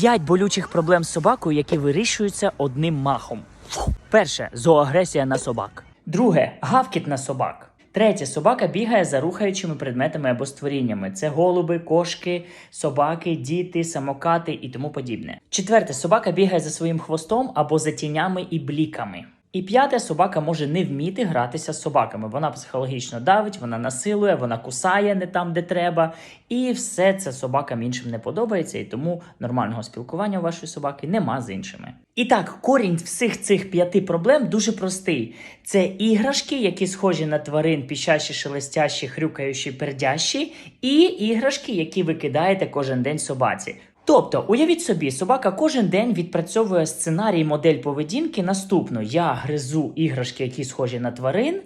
П'ять болючих проблем з собакою, які вирішуються одним махом. Перше зооагресія на собак. Друге гавкіт на собак. Третє собака бігає за рухаючими предметами або створіннями. Це голуби, кошки, собаки, діти, самокати і тому подібне. Четверте собака бігає за своїм хвостом або за тінями і бліками. І п'яте собака може не вміти гратися з собаками. Вона психологічно давить, вона насилує, вона кусає не там, де треба. І все це собакам іншим не подобається, і тому нормального спілкування у вашої собаки нема з іншими. І так, корінь всіх цих п'яти проблем дуже простий: це іграшки, які схожі на тварин, піщащі, шелестящі, хрюкаючі, пердящі, і іграшки, які ви кидаєте кожен день собаці. Тобто, уявіть собі, собака кожен день відпрацьовує сценарій модель поведінки наступно: я гризу іграшки, які схожі на тварин,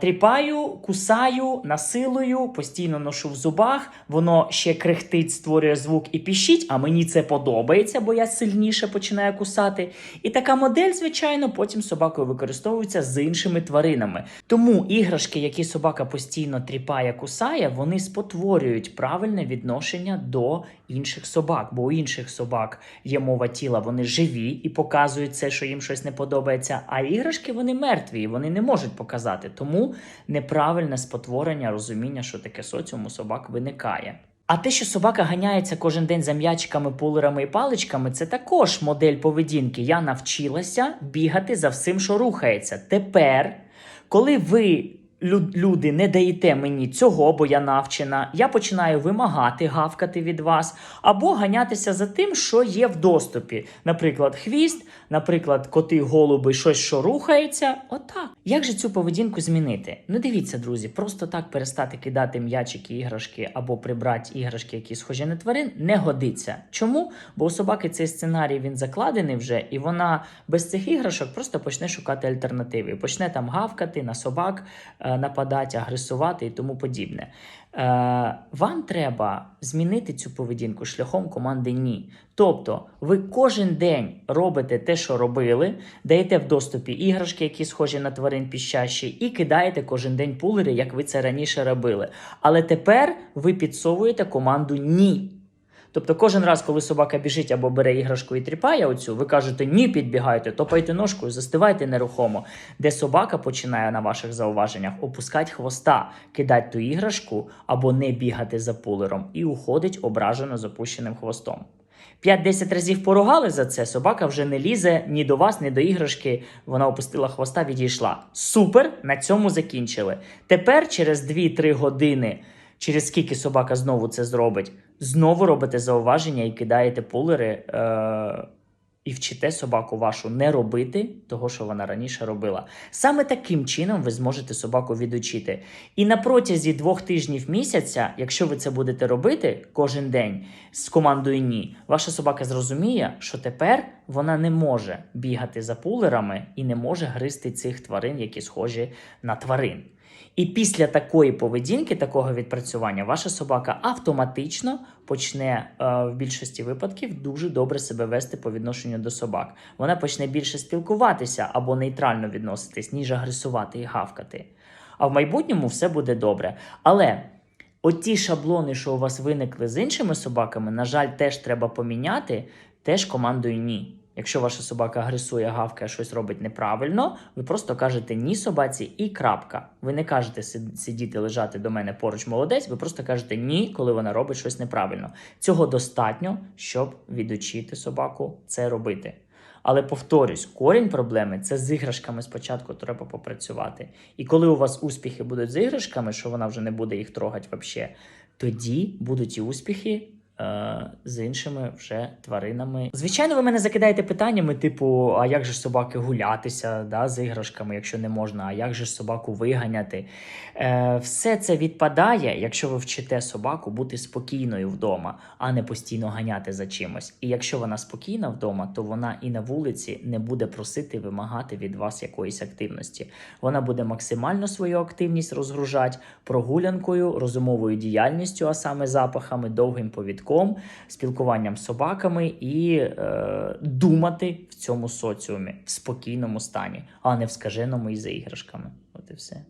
тріпаю, кусаю, насилую, постійно ношу в зубах, воно ще крехтить, створює звук і піщить, а мені це подобається, бо я сильніше починаю кусати. І така модель, звичайно, потім собакою використовується з іншими тваринами. Тому іграшки, які собака постійно тріпає, кусає, вони спотворюють правильне відношення до інших собак, бо у інших собак є мова тіла, вони живі і показують це, що їм щось не подобається. А іграшки вони мертві, і вони не можуть показати. Тому неправильне спотворення розуміння, що таке соціум у собак виникає. А те, що собака ганяється кожен день за м'ячиками, пулерами і паличками, це також модель поведінки. Я навчилася бігати за всім, що рухається. Тепер, коли ви. Лю- Люди, не даєте мені цього, бо я навчена. Я починаю вимагати гавкати від вас, або ганятися за тим, що є в доступі. Наприклад, хвіст, наприклад, коти, голуби, щось, що рухається. Отак. Як же цю поведінку змінити? Ну дивіться, друзі, просто так перестати кидати м'ячики, іграшки або прибрати іграшки, які схожі на тварин, не годиться. Чому? Бо у собаки цей сценарій він закладений вже, і вона без цих іграшок просто почне шукати альтернативи. Почне там гавкати на собак, е, нападати, агресувати і тому подібне. Е, вам треба змінити цю поведінку шляхом команди ні. Тобто, ви кожен день робите те, що робили, даєте в доступі іграшки, які схожі на тварин піщащі, і кидаєте кожен день пулери, як ви це раніше робили. Але тепер ви підсовуєте команду ні. Тобто кожен раз, коли собака біжить або бере іграшку і тріпає оцю, ви кажете ні, підбігайте, топайте ножкою, застивайте нерухомо, де собака починає на ваших зауваженнях опускати хвоста, кидати ту іграшку або не бігати за пулером і уходить ображено з опущеним хвостом. 5-10 разів поругали за це, собака вже не лізе ні до вас, ні до іграшки. Вона опустила хвоста, відійшла. Супер! На цьому закінчили. Тепер, через 2-3 години, через скільки собака знову це зробить, знову робите зауваження і кидаєте пулери. Е- і вчите собаку вашу не робити того, що вона раніше робила. Саме таким чином ви зможете собаку відучити. І на протязі двох тижнів місяця, якщо ви це будете робити кожен день з командою ні, ваша собака зрозуміє, що тепер вона не може бігати за пулерами і не може гризти цих тварин, які схожі на тварин. І після такої поведінки, такого відпрацювання, ваша собака автоматично почне е, в більшості випадків дуже добре себе вести по відношенню до собак. Вона почне більше спілкуватися або нейтрально відноситись, ніж агресувати і гавкати. А в майбутньому все буде добре. Але оті шаблони, що у вас виникли з іншими собаками, на жаль, теж треба поміняти, теж командою ні. Якщо ваша собака агресує, гавкає, щось робить неправильно, ви просто кажете ні собаці і крапка. Ви не кажете сидіти, лежати до мене поруч молодець, ви просто кажете ні, коли вона робить щось неправильно. Цього достатньо, щоб відучити собаку це робити. Але повторюсь, корінь проблеми це з іграшками спочатку треба попрацювати. І коли у вас успіхи будуть з іграшками, що вона вже не буде їх трогати взагалі, тоді будуть і успіхи з іншими вже тваринами. Звичайно, ви мене закидаєте питаннями, типу, а як же собаки гулятися да, з іграшками, якщо не можна, а як же собаку виганяти? Е, все це відпадає, якщо ви вчите собаку бути спокійною вдома, а не постійно ганяти за чимось. І якщо вона спокійна вдома, то вона і на вулиці не буде просити вимагати від вас якоїсь активності. Вона буде максимально свою активність розгружати прогулянкою, розумовою діяльністю, а саме запахами, довгим повідком, спілкуванням з собаками і е, думати в цьому соціумі в спокійному стані, а не в скаженому і за іграшками. От і все.